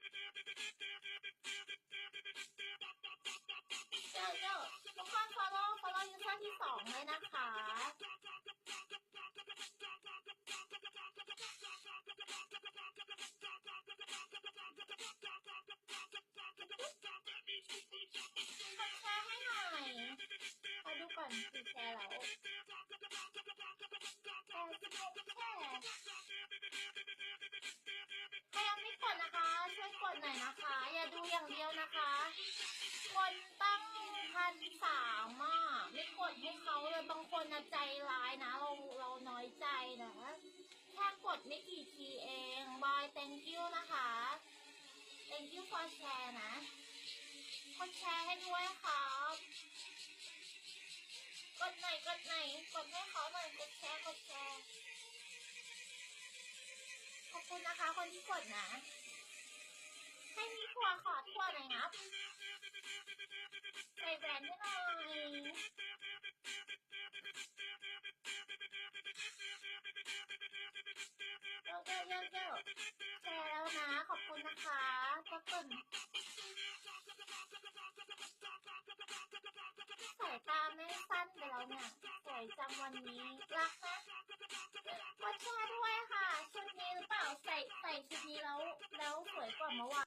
เดี๋ยวเดี๋ยวทุกคน follow follow user ที่สองเลยนะคะแชร์ให้หน่อยขอดูก่อนกี่แชร์แล้วแชร์แชร์ ดหน่อยนะคะ อย่าดูอย่างเดียวนะคะ คนตั้งพันสามอะไม่กดให้เขาเลยบางคนนะใจร้ายนะ เราเราน้อยใจนะแค่กดไม่กี่ทีเองบาย thank you นะคะ thank you for share นะกดแชร์ให้ด้วยครับกดไหนกดไหนกดให้เขาหน่อยกดแชร์กดแชร์ขอบคุณนะคะ คนที่กดนะ หน่อยนะใส่แบรนด์ให้หน่อยเร็วเร็วเร็วเร็วแชร์แล้วนะ ขอบคุณนะคะก็กดสายตาไม่สั้นไปแล้วเนี่ยสวยจังวันนี้ รักนะกดแชร์ด้วยค่ะชุดนี้หรือเปล่าใส่ใส่ชุดนี้แล้ว แล้วสวยกว่าเมื่อวาน